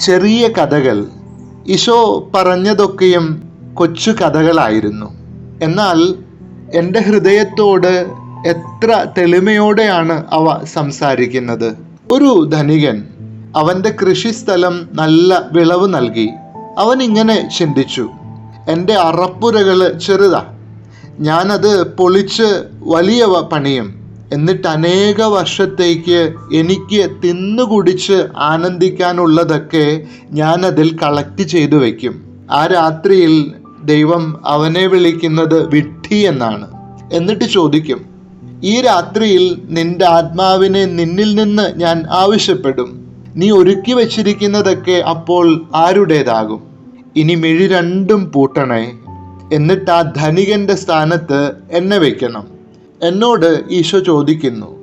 ചെറിയ കഥകൾ. ഈശോ പറഞ്ഞതൊക്കെയും കൊച്ചു കഥകളായിരുന്നു. എന്നാൽ എന്റെ ഹൃദയത്തോട് എത്ര തെളിമയോടെയാണ് അവ സംസാരിക്കുന്നത്. ഒരു ധനികൻ അവന്റെ കൃഷിസ്ഥലം നല്ല വിളവ് നൽകി. അവൻ ഇങ്ങനെ ചിന്തിച്ചു എന്റെ അറപ്പുരകൾ ചെറുതാ. ഞാനത് പൊളിച്ച് വലിയവ പണിയും. എന്നിട്ട് അനേക വർഷത്തേക്ക് എനിക്ക് തിന്നുകുടിച്ച് ആനന്ദിക്കാനുള്ളതൊക്കെ ഞാൻ അതിൽ കളക്ട് ചെയ്തു വയ്ക്കും. ആ രാത്രിയിൽ ദൈവം അവനെ വിളിക്കുന്നത് വിട്ടി എന്നാണ്. എന്നിട്ട് ചോദിക്കും ഈ രാത്രിയിൽ നിന്റെ ആത്മാവിനെ നിന്നിൽ നിന്ന് ഞാൻ ആവശ്യപ്പെടും. നീ ഒരുക്കി വച്ചിരിക്കുന്നതൊക്കെ അപ്പോൾ ആരുടേതാകും? ഇനി മിഴി രണ്ടും പൂട്ടണേ. എന്നിട്ട് ആ ധനികന്റെ സ്ഥാനത്ത് എന്നെ വെക്കണം എന്നോട് ഈശോ ചോദിക്കുന്നു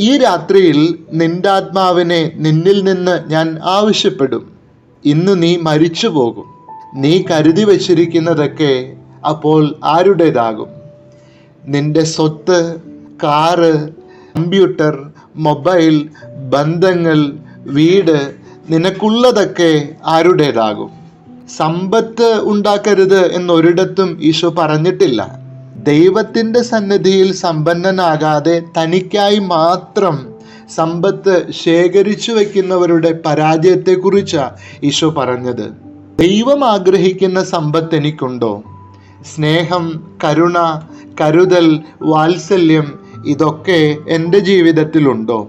ഈ രാത്രിയിൽ നിന്റെ ആത്മാവിനെ നിന്നിൽ നിന്ന് ഞാൻ ആവശ്യപ്പെടും. ഇന്ന് നീ മരിച്ചു പോകും നീ കരുതി വച്ചിരിക്കുന്നതൊക്കെ അപ്പോൾ ആരുടേതാകും? നിന്റെ സ്വത്ത് കാറ് കമ്പ്യൂട്ടർ മൊബൈൽ ബന്ധങ്ങൾ വീട് നിനക്കുള്ളതൊക്കെ ആരുടേതാകും? സമ്പത്ത് ഉണ്ടാക്കരുത് എന്നൊരിടത്തും ഈശോ പറഞ്ഞിട്ടില്ല. ദൈവത്തിന്റെ സന്നിധിയിൽ സമ്പന്നനാകാതെ തനിക്കായി മാത്രം സമ്പത്ത് ശേഖരിച്ചു വയ്ക്കുന്നവരുടെ പരാജയത്തെക്കുറിച്ചാണ് ഈശോ പറഞ്ഞത്. ദൈവം ആഗ്രഹിക്കുന്ന സമ്പത്ത് എനിക്കുണ്ടോ? സ്നേഹം കരുണ കരുതൽ വാത്സല്യം ഇതൊക്കെ എന്റെ ജീവിതത്തിലുണ്ടോ?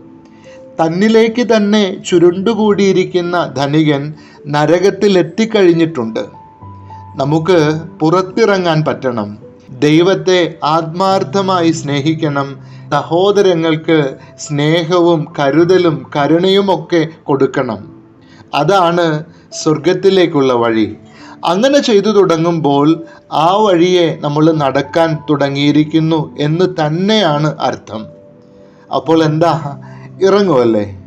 തന്നിലേക്ക് തന്നെ ചുരുണ്ടുകൂടിയിരിക്കുന്ന ധനികൻ നരകത്തിൽ എത്തിക്കഴിഞ്ഞിട്ടുണ്ട് നമുക്ക് പുറത്തിറങ്ങാൻ പറ്റണം. ദൈവത്തെ ആത്മാർത്ഥമായി സ്നേഹിക്കണം. സഹോദരങ്ങൾക്ക് സ്നേഹവും കരുതലും കരുണയുമൊക്കെ കൊടുക്കണം. അതാണ് സ്വർഗത്തിലേക്കുള്ള വഴി. അങ്ങനെ ചെയ്തു തുടങ്ങുമ്പോൾ ആ വഴിയെ നമ്മൾ നടക്കാൻ തുടങ്ങിയിരിക്കുന്നു എന്ന് തന്നെയാണ് അർത്ഥം. അപ്പോൾ എന്താ? ഇറങ്ങുമല്ലേ